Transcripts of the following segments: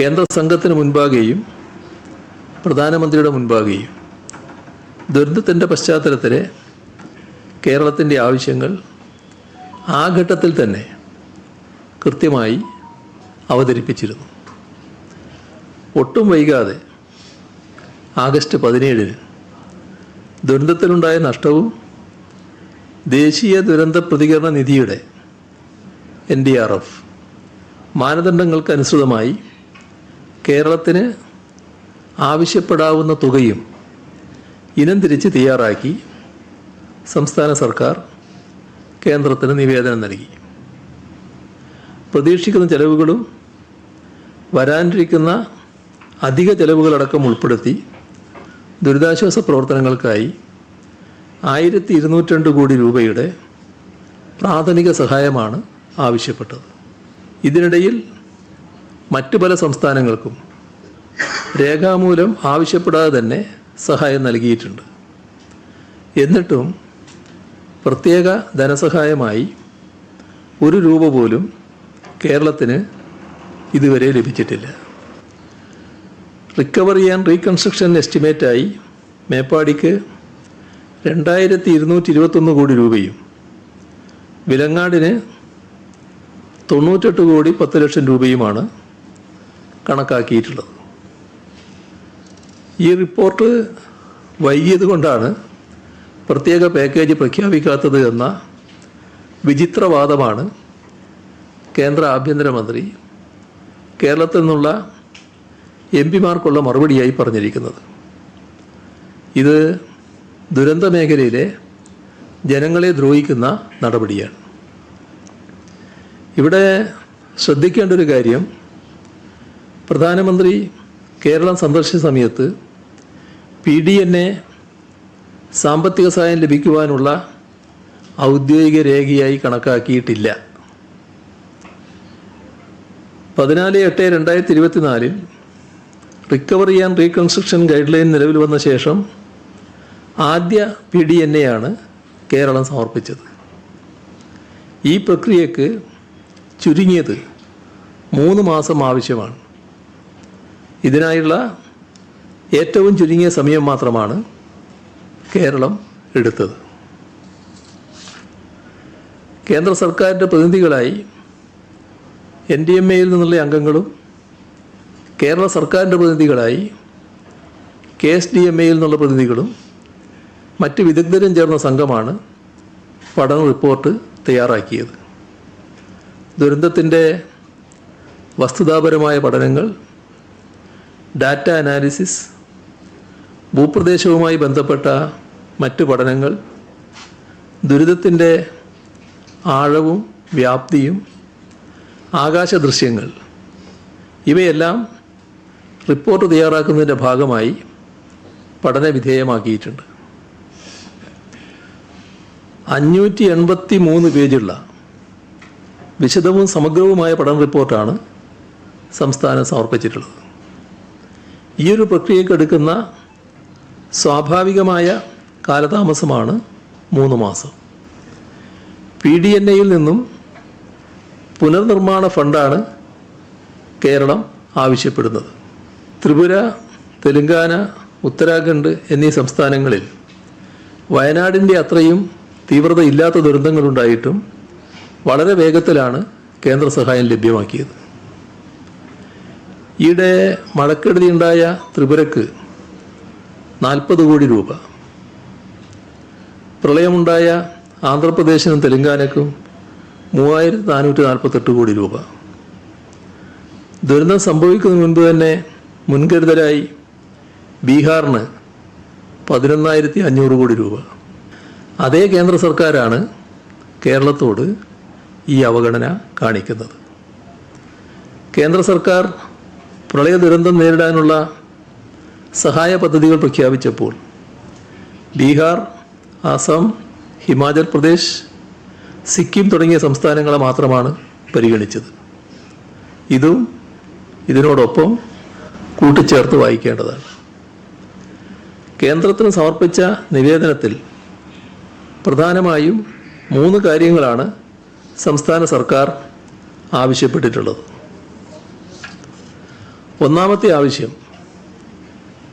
കേന്ദ്ര സംഘത്തിന് മുൻപാകെയും പ്രധാനമന്ത്രിയുടെ മുൻപാകെയും ദുരന്തത്തിന്റെ പശ്ചാത്തലത്തിൽ കേരളത്തിന്റെ ആവശ്യങ്ങൾ ആ ഘട്ടത്തിൽ തന്നെ കൃത്യമായി അവതരിപ്പിച്ചിരുന്നു. ഒട്ടും വൈകാതെ ആഗസ്റ്റ് പതിനേഴിന് ദുരന്തത്തിലുണ്ടായ നഷ്ടവും ദേശീയ ദുരന്ത പ്രതികരണ നിധിയുടെ എൻ ഡി ആർ എഫ് മാനദണ്ഡങ്ങൾക്ക് അനുസൃതമായി കേരളത്തിന് ആവശ്യപ്പെടാവുന്ന തുകയും ഇനം തിരിച്ച് തയ്യാറാക്കി സംസ്ഥാന സർക്കാർ കേന്ദ്രത്തിന് നിവേദനം നൽകി. പ്രതീക്ഷിക്കുന്ന ചെലവുകളും വരാനിരിക്കുന്ന അധിക ചെലവുകളടക്കം ഉൾപ്പെടുത്തി ദുരിതാശ്വാസ പ്രവർത്തനങ്ങൾക്കായി ആയിരത്തി ഇരുന്നൂറ്റി കോടി രൂപയുടെ പ്രാഥമിക സഹായമാണ് ആവശ്യപ്പെട്ടത്. ഇതിനിടയിൽ മറ്റു പല സംസ്ഥാനങ്ങൾക്കും രേഖാമൂലം ആവശ്യപ്പെടാതെ തന്നെ സഹായം നൽകിയിട്ടുണ്ട്. എന്നിട്ടും പ്രത്യേക ധനസഹായമായി ഒരു രൂപ പോലും കേരളത്തിന് ഇതുവരെ ലഭിച്ചിട്ടില്ല. റിക്കവറി ആൻഡ് റീകൺസ്ട്രക്ഷൻ എസ്റ്റിമേറ്റായി മേപ്പാടിക്ക് രണ്ടായിരത്തി ഇരുന്നൂറ്റി ഇരുപത്തൊന്ന് കോടി രൂപയും വിലങ്ങാടിന് തൊണ്ണൂറ്റെട്ട് കോടി പത്ത് ലക്ഷം രൂപയുമാണ് കണക്കാക്കിയിട്ടുള്ളത്. ഈ റിപ്പോർട്ട് വൈകിയത് കൊണ്ടാണ് പ്രത്യേക പാക്കേജ് പ്രഖ്യാപിക്കാത്തത് എന്ന വിചിത്രവാദമാണ് കേന്ദ്ര ആഭ്യന്തരമന്ത്രി കേരളത്തിൽ നിന്നുള്ള എം പിമാർക്കുള്ള മറുപടിയായി പറഞ്ഞിരിക്കുന്നത്. ഇത് ദുരന്ത മേഖലയിലെ ജനങ്ങളെ ദ്രോഹിക്കുന്ന നടപടിയാണ്. ഇവിടെ ശ്രദ്ധിക്കേണ്ട ഒരു കാര്യം പ്രധാനമന്ത്രി കേരളം സന്ദർശിച്ച സമയത്ത് പി ഡി എന്നെ സാമ്പത്തിക സഹായം ലഭിക്കുവാനുള്ള ഔദ്യോഗിക രേഖയായി കണക്കാക്കിയിട്ടില്ല. പതിനാല് എട്ട് രണ്ടായിരത്തി ഇരുപത്തിനാലിൽ recovery and reconstruction guideline നിലവിൽ വന്ന ശേഷം ആദ്യ പി ഡി എൻ എയാണ് കേരളം സമർപ്പിച്ചത്. ഈ പ്രക്രിയക്ക് ചുരുങ്ങിയത് മൂന്ന് മാസം ആവശ്യമാണ്. ഇതിനായുള്ള ഏറ്റവും ചുരുങ്ങിയ സമയം മാത്രമാണ് കേരളം എടുത്തത്. കേന്ദ്ര സർക്കാരിന്റെ പ്രതിനിധികളായി എൻ ഡി എം എയിൽ നിന്നുള്ള അംഗങ്ങളും കേരള സർക്കാരിന്റെ പ്രതിനിധികളായി കെ എസ് ഡി എം എയിൽ നിന്നുള്ള പ്രതിനിധികളും മറ്റ് വിദഗ്ധരും ചേർന്ന സംഘമാണ് പഠന റിപ്പോർട്ട് തയ്യാറാക്കിയത്. ദുരന്തത്തിന്റെ വസ്തുതാപരമായ പഠനങ്ങൾ ഡാറ്റ അനാലിസിസ് ഭൂപ്രദേശവുമായി ബന്ധപ്പെട്ട മറ്റു പഠനങ്ങൾ ദുരിതത്തിന്റെ ആഴവും വ്യാപ്തിയും ആകാശ ദൃശ്യങ്ങൾ. ഇവയെല്ലാം റിപ്പോർട്ട് തയ്യാറാക്കുന്നതിന്റെ ഭാഗമായി പഠന വിധേയമാക്കിയിട്ടുണ്ട്. അഞ്ഞൂറ്റി എൺപത്തി മൂന്ന് പേജുള്ള വിശദവും സമഗ്രവുമായ പഠന റിപ്പോർട്ടാണ് സംസ്ഥാനം സമർപ്പിച്ചിട്ടുള്ളത്. ഈ ഒരു പ്രക്രിയക്കെടുക്കുന്ന സ്വാഭാവികമായ കാലതാമസമാണ് മൂന്ന് മാസം. പി ഡി എൻ എയിൽ നിന്നും പുനർനിർമ്മാണ ഫണ്ടാണ് കേരളം ആവശ്യപ്പെടുന്നത്. ത്രിപുര തെലുങ്കാന ഉത്തരാഖണ്ഡ് എന്നീ സംസ്ഥാനങ്ങളിൽ വയനാടിന്റെ അത്രയും തീവ്രത ഇല്ലാത്ത ദുരന്തങ്ങളുണ്ടായിട്ടും വളരെ വേഗത്തിലാണ് കേന്ദ്ര സഹായം ലഭ്യമാക്കിയത്. ഈയിടെ മഴക്കെടുതി ഉണ്ടായ ത്രിപുരക്ക് നാൽപ്പത് കോടി രൂപ. പ്രളയമുണ്ടായ ആന്ധ്രാപ്രദേശിനും തെലങ്കാനക്കും മൂവായിരത്തി നാനൂറ്റി നാൽപ്പത്തെട്ട് കോടി രൂപ. ദുരന്തം സംഭവിക്കുന്ന മുൻപ് തന്നെ മുൻകരുതലായി ബീഹാറിന് പതിനൊന്നായിരത്തി അഞ്ഞൂറ് കോടി രൂപ. അതേ കേന്ദ്ര സർക്കാരാണ് കേരളത്തോട് ഈ അവഗണന കാണിക്കുന്നത്. കേന്ദ്ര സർക്കാർ പ്രളയ ദുരന്തം നേരിടാനുള്ള സഹായ പദ്ധതികൾ പ്രഖ്യാപിച്ചപ്പോൾ ബീഹാർ ആസാം ഹിമാചൽ പ്രദേശ് സിക്കിം തുടങ്ങിയ സംസ്ഥാനങ്ങളെ മാത്രമാണ് പരിഗണിച്ചത്. ഇതും ഇതിനോടൊപ്പം കൂട്ടിച്ചേർത്ത് വായിക്കേണ്ടതാണ്. കേന്ദ്രത്തിന് സമർപ്പിച്ച നിവേദനത്തിൽ പ്രധാനമായും മൂന്ന് കാര്യങ്ങളാണ് സംസ്ഥാന സർക്കാർ ആവശ്യപ്പെട്ടിട്ടുള്ളത്. ഒന്നാമത്തെ ആവശ്യം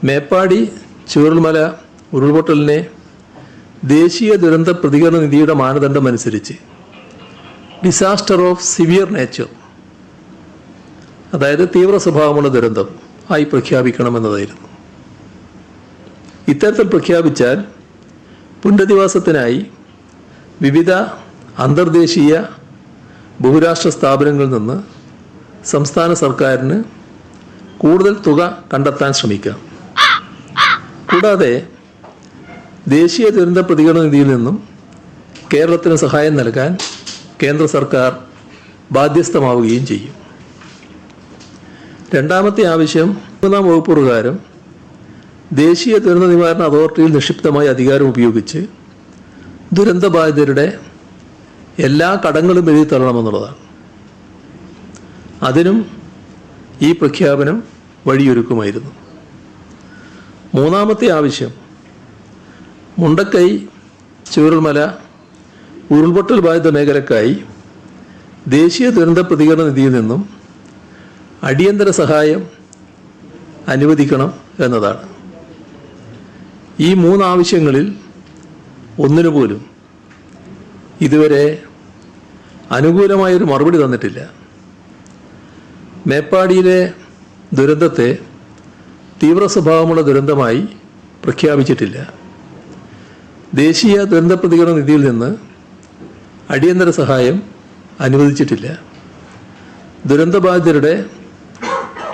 മേപ്പാടി ചൂരൽമല ഉരുൾപൊട്ടലിനെ ദേശീയ ദുരന്ത പ്രതികരണ നിധിയുടെ മാനദണ്ഡം അനുസരിച്ച്. ഡിസാസ്റ്റർ ഓഫ് സിവിയർ നേച്ചർ അതായത് തീവ്ര സ്വഭാവമുള്ള ദുരന്തം ആയി പ്രഖ്യാപിക്കണമെന്നതായിരുന്നു. ഇത്തരത്തിൽ പ്രഖ്യാപിച്ചാൽ പുനരധിവാസത്തിനായി വിവിധ അന്തർദേശീയ ബഹുരാഷ്ട്ര സ്ഥാപനങ്ങളിൽ നിന്ന് സംസ്ഥാന സർക്കാരിന് കൂടുതൽ തുക കണ്ടെത്താൻ ശ്രമിക്കുക. കൂടാതെ ദേശീയ ദുരന്ത പ്രതികരണ നിധിയിൽ നിന്നും കേരളത്തിന് സഹായം നൽകാൻ കേന്ദ്ര സർക്കാർ ബാധ്യസ്ഥമാവുകയും ചെയ്യും. രണ്ടാമത്തെ ആവശ്യം മൂന്നാം വകുപ്പ് പ്രകാരം ദേശീയ ദുരന്ത നിവാരണ അതോറിറ്റിയിൽ നിക്ഷിപ്തമായ അധികാരം ഉപയോഗിച്ച് ദുരന്തബാധിതരുടെ എല്ലാ കടങ്ങളും എഴുതി തള്ളണമെന്നുള്ളതാണ്. അതിനും ഈ പ്രഖ്യാപനം വഴിയൊരുക്കുമായിരുന്നു. മൂന്നാമത്തെ ആവശ്യം മുണ്ടക്കൈ ചൂരൽമല ഉരുൾപൊട്ടൽ ബാധിത മേഖലക്കായി ദേശീയ ദുരന്ത പ്രതികരണ നിധിയിൽ നിന്നും അടിയന്തര സഹായം അനുവദിക്കണം എന്നതാണ്. ഈ മൂന്നാവശ്യങ്ങളിൽ ഒന്നിനു പോലും ഇതുവരെ അനുകൂലമായൊരു മറുപടി തന്നിട്ടില്ല. മേപ്പാടിയിലെ ദുരന്തത്തെ തീവ്ര സ്വഭാവമുള്ള ദുരന്തമായി പ്രഖ്യാപിച്ചിട്ടില്ല. ദേശീയ ദുരന്ത പ്രതികരണ നിധിയിൽ നിന്ന് അടിയന്തര സഹായം അനുവദിച്ചിട്ടില്ല. ദുരന്തബാധിതരുടെ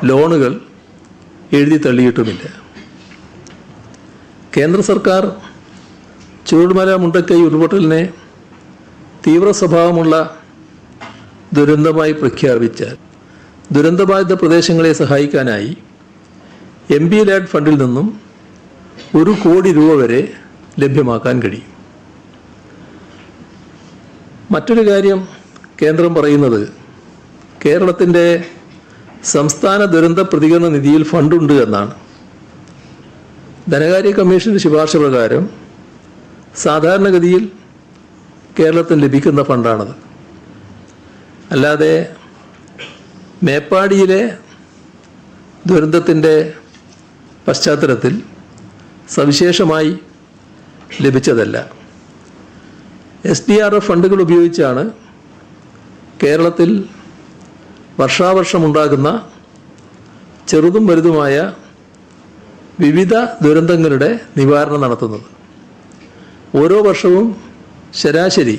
ലോണുകൾ എഴുതി തള്ളിയിട്ടുമില്ല. കേന്ദ്ര സർക്കാർ ചുരുൾമല മുണ്ടക്കൈ ഉരുൾപൊട്ടലിനെ തീവ്ര സ്വഭാവമുള്ള ദുരന്തമായി പ്രഖ്യാപിച്ചാൽ ദുരന്തബാധിത പ്രദേശങ്ങളെ സഹായിക്കാനായി എം പി ലാഡ് ഫണ്ടിൽ നിന്നും ഒരു കോടി രൂപ വരെ ലഭ്യമാക്കാൻ കഴിയും. മറ്റൊരു കാര്യം കേന്ദ്രം പറയുന്നത് കേരളത്തിന്റെ സംസ്ഥാന ദുരന്ത പ്രതികരണ നിധിയിൽ ഫണ്ടുണ്ട് എന്നാണ്. ധനകാര്യ കമ്മീഷന്റെ ശുപാർശ പ്രകാരം സാധാരണഗതിയിൽ കേരളത്തിന് ലഭിക്കുന്ന ഫണ്ടാണത്. അല്ലാതെ മേപ്പാടിയിലെ ദുരന്തത്തിന്റെ പശ്ചാത്തലത്തിൽ സവിശേഷമായി ലഭിച്ചതല്ല. എസ് ഡി ആർ എഫ് ഫണ്ടുകൾ ഉപയോഗിച്ചാണ് കേരളത്തിൽ വർഷാവർഷമുണ്ടാകുന്ന ചെറുതും വലുതുമായ വിവിധ ദുരന്തങ്ങളുടെ നിവാരണം നടത്തുന്നത്. ഓരോ വർഷവും ശരാശരി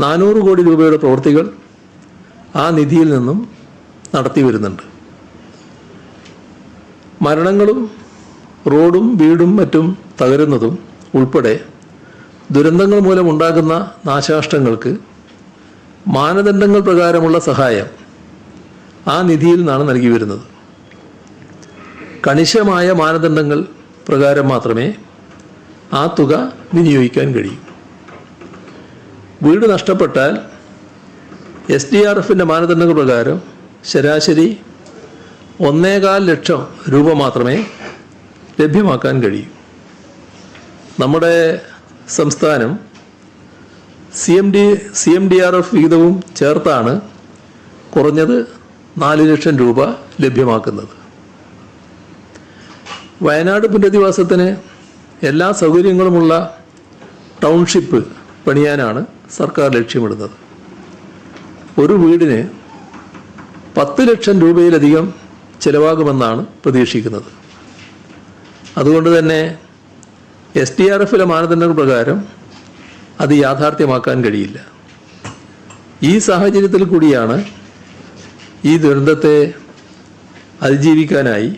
നാനൂറ് കോടി രൂപയുടെ പ്രവൃത്തികൾ ആ നിധിയിൽ നിന്നും നടത്തി വരുന്നുണ്ട് മരണങ്ങളും റോഡും വീടും മറ്റും തകരുന്നതും ഉൾപ്പെടെ ദുരന്തങ്ങൾ മൂലം ഉണ്ടാകുന്ന നാശനഷ്ടങ്ങൾക്ക് മാനദണ്ഡങ്ങൾ പ്രകാരമുള്ള സഹായം ആ നിധിയിൽ നിന്നാണ് നൽകി വരുന്നത് കണിശമായ മാനദണ്ഡങ്ങൾ പ്രകാരം മാത്രമേ ആ തുക വിനിയോഗിക്കാൻ കഴിയൂ. വീട് നഷ്ടപ്പെട്ടാൽ എസ് ഡി ആർ എഫിന്റെ മാനദണ്ഡങ്ങൾ പ്രകാരം ശരാശരി ഒന്നേകാൽ ലക്ഷം രൂപ മാത്രമേ ലഭ്യമാക്കാൻ കഴിയൂ. നമ്മുടെ സംസ്ഥാനം C M D C M D R F വിഹിതവും ചേർത്താണ് കുറഞ്ഞത് നാല് ലക്ഷം രൂപ ലഭ്യമാക്കുന്നത്. വയനാട് പുനരധിവാസത്തിന് എല്ലാ സൗകര്യങ്ങളുമുള്ള ടൗൺഷിപ്പ് പണിയാനാണ് സർക്കാർ ലക്ഷ്യമിടുന്നത്. ഒരു വീടിന് പത്ത് ലക്ഷം രൂപയിലധികം ചിലവാകുമെന്നാണ് പ്രതീക്ഷിക്കുന്നത്. അതുകൊണ്ട് തന്നെ എസ് ടി ആർ എഫിലെ മാനദണ്ഡങ്ങൾ പ്രകാരം അത് യാഥാർത്ഥ്യമാക്കാൻ കഴിയില്ല. ഈ സാഹചര്യത്തിൽ കൂടിയാണ് ഈ ദുരന്തത്തെ അതിജീവിക്കാനായി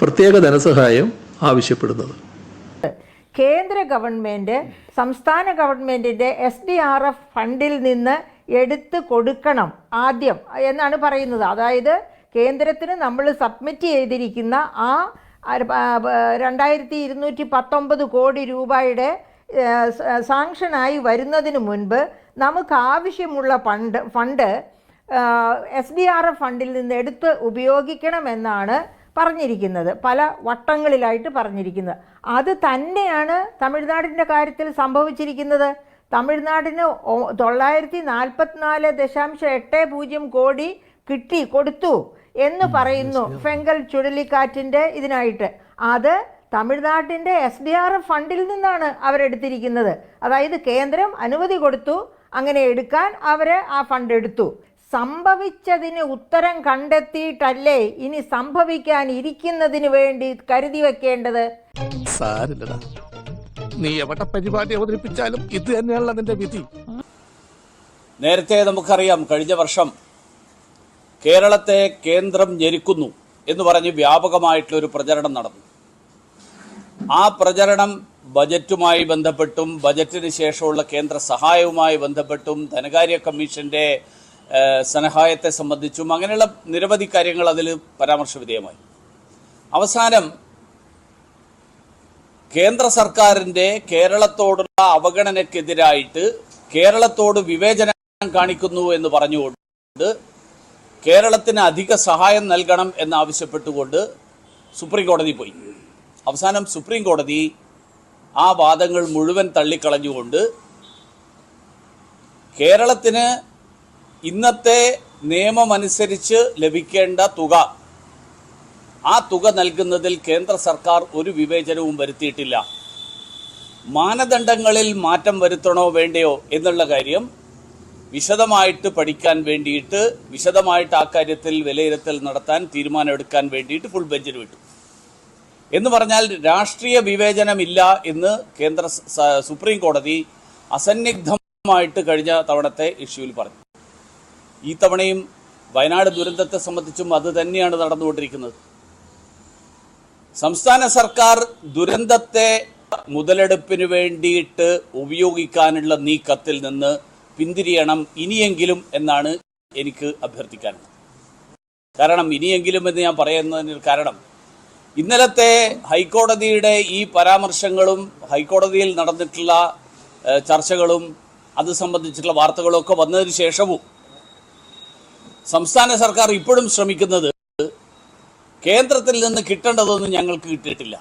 പ്രത്യേക ധനസഹായം ആവശ്യപ്പെടുന്നത്. കേന്ദ്ര ഗവൺമെന്റ് സംസ്ഥാന ഗവൺമെന്റിന്റെ എസ് ഡി ആർ എഫ് ഫണ്ടിൽ നിന്ന് എടുത്ത് കൊടുക്കണം ആദ്യം എന്നാണ് പറയുന്നത്. അതായത് കേന്ദ്രത്തിന് നമ്മൾ സബ്മിറ്റ് ചെയ്തിരിക്കുന്ന ആ രണ്ടായിരത്തി ഇരുന്നൂറ്റി പത്തൊമ്പത് കോടി രൂപയുടെ സാങ്ഷനായി വരുന്നതിന് മുൻപ് നമുക്ക് ആവശ്യമുള്ള fund fund S D R F ഫണ്ടിൽ നിന്ന് എടുത്ത് ഉപയോഗിക്കണമെന്നാണ് പറഞ്ഞിരിക്കുന്നത്. പല വട്ടങ്ങളിലായിട്ട് പറഞ്ഞിരിക്കുന്നത്. അത് തന്നെയാണ് തമിഴ്നാടിന്റെ കാര്യത്തിൽ സംഭവിച്ചിരിക്കുന്നത്. തമിഴ്നാടിന് തൊള്ളായിരത്തി നാൽപ്പത്തിനാല് ദശാംശം എട്ട് പൂജ്യം കോടി കിട്ടി കൊടുത്തു എന്ന് പറയുന്നു ഫെങ്കൽ ചുഴലിക്കാറ്റിന്റെ ഇതിനായിട്ട്. അത് തമിഴ്നാട്ടിന്റെ എസ് ഡി ആർ എഫ് ഫണ്ടിൽ നിന്നാണ് അവരെടുത്തിരിക്കുന്നത്. അതായത് കേന്ദ്രം അനുമതി കൊടുത്തു അങ്ങനെ എടുക്കാൻ അവർ ആ ഫണ്ട് എടുത്തു. സംഭവിച്ചതിന് ഉത്തരം കണ്ടെത്തിയിട്ടല്ലേ ഇനി സംഭവിക്കാൻ ഇരിക്കുന്നതിന് വേണ്ടി കരുതി വെക്കേണ്ടത്? സാരില്ലടാ. നീ എവിടെ പരിപാടി അവതരിപ്പിച്ചാലും ഇത് തന്നെയാണല്ലോ അതിന്റെ വിധി. നേരത്തെ നമുക്കറിയാം കഴിഞ്ഞ വർഷം കേരളത്തെ കേന്ദ്രം ഞെരുക്കുന്നു എന്ന് പറഞ്ഞ് വ്യാപകമായിട്ടുള്ള ഒരു പ്രചരണം നടന്നു. ആ പ്രചരണം ബജറ്റുമായി ബന്ധപ്പെട്ടും ബജറ്റിന് ശേഷമുള്ള കേന്ദ്ര സഹായവുമായി ബന്ധപ്പെട്ടും ധനകാര്യ കമ്മീഷന്റെ സഹായത്തെ സംബന്ധിച്ചും അങ്ങനെയുള്ള നിരവധി കാര്യങ്ങൾ അതിൽ പരാമർശ വിധേയമായി അവസാനം കേന്ദ്ര സർക്കാരിന്റെ കേരളത്തോടുള്ള അവഗണനക്കെതിരായിട്ട് കേരളത്തോട് വിവേചനം കാണിക്കുന്നു എന്ന് പറഞ്ഞുകൊണ്ട് കേരളത്തിന് അധിക സഹായം നൽകണം എന്നാവശ്യപ്പെട്ടുകൊണ്ട് സുപ്രീം കോടതി പോയി. അവസാനം സുപ്രീം കോടതി ആ വാദങ്ങൾ മുഴുവൻ തള്ളിക്കളഞ്ഞുകൊണ്ട് കേരളത്തിന് ഇന്നത്തെ നിയമമനുസരിച്ച് ലഭിക്കേണ്ട തുക ആ തുക നൽകുന്നതിൽ കേന്ദ്ര സർക്കാർ ഒരു വിവേചനവും വരുത്തിയിട്ടില്ല. മാനദണ്ഡങ്ങളിൽ മാറ്റം വരുത്തണോ വേണ്ടയോ എന്നുള്ള കാര്യം വിശദമായിട്ട് പഠിക്കാൻ വേണ്ടിയിട്ട് വിശദമായിട്ട് ആ കാര്യത്തിൽ വിലയിരുത്തൽ നടത്താൻ തീരുമാനമെടുക്കാൻ വേണ്ടിയിട്ട് ഫുൾ ബെഞ്ചിന് വിട്ടു. എന്ന് പറഞ്ഞാൽ രാഷ്ട്രീയ വിവേചനമില്ല എന്ന് കേന്ദ്ര സുപ്രീം കോടതി അസന്നിഗ്ധമായിട്ട് കഴിഞ്ഞ തവണത്തെ ഇഷ്യൂവിൽ പറഞ്ഞു. ഈ തവണയും വയനാട് ദുരന്തത്തെ സംബന്ധിച്ചും അത് തന്നെയാണ് നടന്നുകൊണ്ടിരിക്കുന്നത്. സംസ്ഥാന സർക്കാർ ദുരന്തത്തെ മുതലെടുപ്പിന് വേണ്ടിയിട്ട് ഉപയോഗിക്കാനുള്ള നീക്കത്തിൽ നിന്ന് പിന്തിരിയണം ഇനിയെങ്കിലും എന്നാണ് എനിക്ക് അഭ്യർത്ഥിക്കാനുള്ളത്. കാരണം ഇനിയെങ്കിലും എന്ന് ഞാൻ പറയുന്നതിന് കാരണം ഇന്നലത്തെ ഹൈക്കോടതിയുടെ ഈ പരാമർശങ്ങളും ഹൈക്കോടതിയിൽ നടന്നിട്ടുള്ള ചർച്ചകളും അത് സംബന്ധിച്ചിട്ടുള്ള വാർത്തകളും ഒക്കെ വന്നതിന് ശേഷവും സംസ്ഥാന സർക്കാർ ഇപ്പോഴും ശ്രമിക്കുന്നത് കേന്ദ്രത്തിൽ നിന്ന് കിട്ടേണ്ടതൊന്നും ഞങ്ങൾക്ക് കിട്ടിയിട്ടില്ല.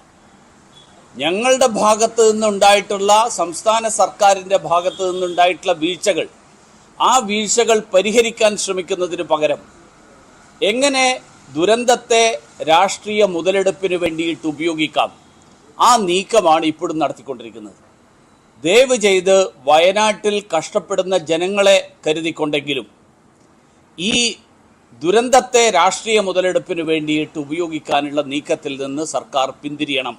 ഞങ്ങളുടെ ഭാഗത്ത് നിന്നുണ്ടായിട്ടുള്ള സംസ്ഥാന സർക്കാരിന്റെ ഭാഗത്ത് നിന്നുണ്ടായിട്ടുള്ള വീഴ്ചകൾ ആ വീഴ്ചകൾ പരിഹരിക്കാൻ ശ്രമിക്കുന്നതിന് പകരം എങ്ങനെ ദുരന്തത്തെ രാഷ്ട്രീയ മുതലെടുപ്പിന് വേണ്ടിയിട്ട് ഉപയോഗിക്കാം ആ നീക്കമാണ് ഇപ്പോഴും നടത്തിക്കൊണ്ടിരിക്കുന്നത്. ദയവ് ചെയ്ത് വയനാട്ടിൽ കഷ്ടപ്പെടുന്ന ജനങ്ങളെ കരുതിക്കൊണ്ടെങ്കിലും ഈ ദുരന്തത്തെ രാഷ്ട്രീയ മുതലെടുപ്പിന് വേണ്ടിയിട്ട് ഉപയോഗിക്കാനുള്ള നീക്കത്തിൽ നിന്ന് സർക്കാർ പിന്തിരിയണം.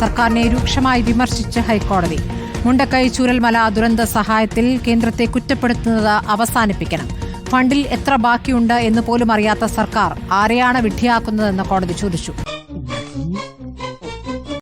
സർക്കാരിനെ രൂക്ഷമായി വിമർശിച്ച് ഹൈക്കോടതി മുണ്ടക്കൈ ചൂരൽമല ദുരന്ത സഹായത്തിൽ കേന്ദ്രത്തെ കുറ്റപ്പെടുത്തുന്നത് അവസാനിപ്പിക്കണം. ഫണ്ടിൽ എത്ര ബാക്കിയുണ്ട് എന്ന് പോലും അറിയാത്ത സർക്കാർ ആരെയാണ് വിഡ്ഢിയാക്കുന്നതെന്ന് കോടതി ചോദിച്ചു.